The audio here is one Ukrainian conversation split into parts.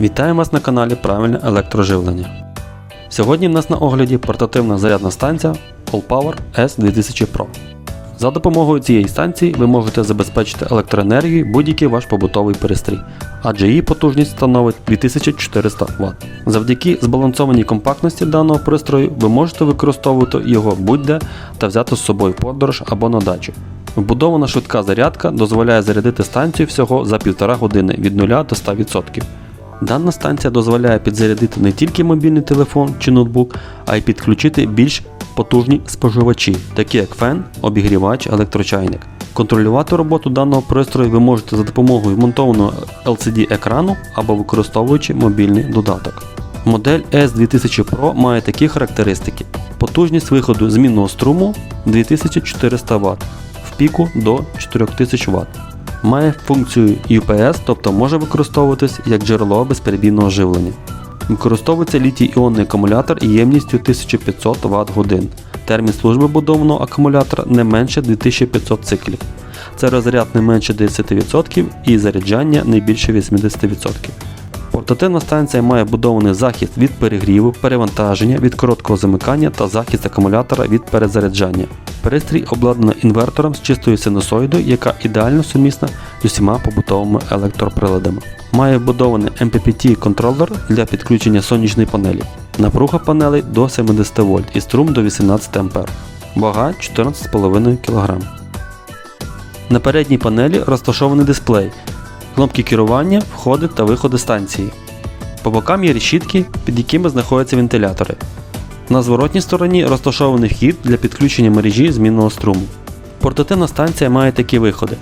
Вітаємо вас на каналі Правильне електроживлення. Сьогодні в нас на огляді портативна зарядна станція AllPower S2000 Pro. За допомогою цієї станції ви можете забезпечити електроенергією будь-який ваш побутовий пристрій, адже її потужність становить 2400 Вт. Завдяки збалансованій компактності даного пристрою ви можете використовувати його будь-де та взяти з собою подорож або на дачу. Вбудована швидка зарядка дозволяє зарядити станцію всього за 1,5 години від 0 до 100%. Дана станція дозволяє підзарядити не тільки мобільний телефон чи ноутбук, а й підключити більш потужні споживачі, такі як фен, обігрівач, електрочайник. Контролювати роботу даного пристрою ви можете за допомогою вмонтованого LCD екрану або використовуючи мобільний додаток. Модель S2000 Pro має такі характеристики: потужність виходу змінного струму 2400 Вт, в піку до 4000 Вт. Має функцію UPS, тобто може використовуватись як джерело безперебійного живлення. Використовується літій-іонний акумулятор ємністю 1500 Вт годин. Термін служби будованого акумулятора не менше 2500 циклів. Це розряд не менше 10% і заряджання не більше 80%. Портативна станція має будований захист від перегріву, перевантаження, від короткого замикання та захист акумулятора від перезаряджання. Пристрій обладнано інвертором з чистою синусоїдою, яка ідеально сумісна з усіма побутовими електроприладами. Має вбудований MPPT контролер для підключення сонячної панелі. Напруга панелей до 70 вольт і струм до 18 А. Вага 14,5 кг. На передній панелі розташований дисплей, кнопки керування, входи та виходи станції. По бокам є решітки, під якими знаходяться вентилятори. На зворотній стороні розташований вхід для підключення мережі змінного струму. Портативна станція має такі виходи.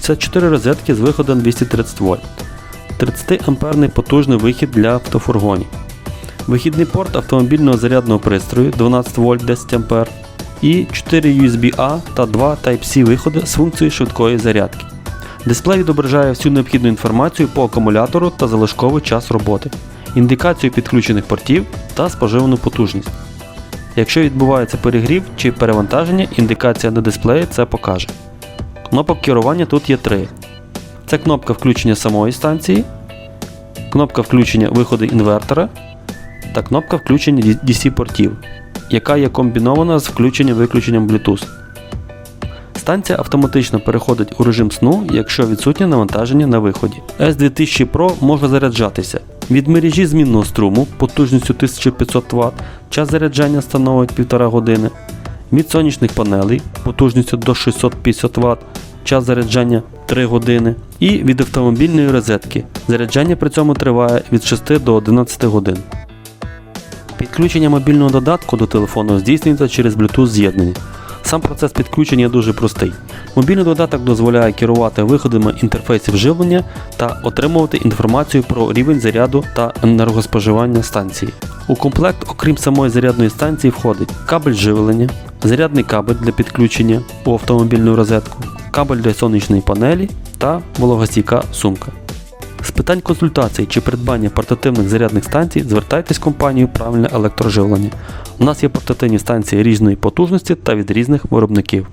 Це 4 розетки з виходом 230 вольт, 30 амперний потужний вихід для автофургонів, вихідний порт автомобільного зарядного пристрою 12 вольт 10 ампер і 4 USB-A та 2 Type-C виходи з функцією швидкої зарядки. Дисплей відображає всю необхідну інформацію по акумулятору та залишковий час роботи, індикацію підключених портів та споживану потужність. Якщо відбувається перегрів чи перевантаження, індикація на дисплеї це покаже. Кнопок керування тут є три. Це кнопка включення самої станції, кнопка включення виходу інвертора та кнопка включення DC-портів, яка є комбінована з включенням-виключенням Bluetooth. Станція автоматично переходить у режим сну, якщо відсутнє навантаження на виході. S2000 Pro може заряджатися від мережі змінного струму потужністю 1500 Вт, час заряджання становить 1,5 години, від сонячних панелей потужністю до 650 Вт, час заряджання 3 години, і від автомобільної розетки. Заряджання при цьому триває від 6 до 11 годин. Підключення мобільного додатку до телефону здійснюється через Bluetooth з'єднання. Сам процес підключення дуже простий. Мобільний додаток дозволяє керувати виходами інтерфейсів живлення та отримувати інформацію про рівень заряду та енергоспоживання станції. У комплект, окрім самої зарядної станції, входить кабель живлення, зарядний кабель для підключення у автомобільну розетку, кабель для сонячної панелі та вологостійка сумка. Питань консультацій чи придбання портативних зарядних станцій звертайтесь в компанію Правильне електроживлення. У нас є портативні станції різної потужності та від різних виробників.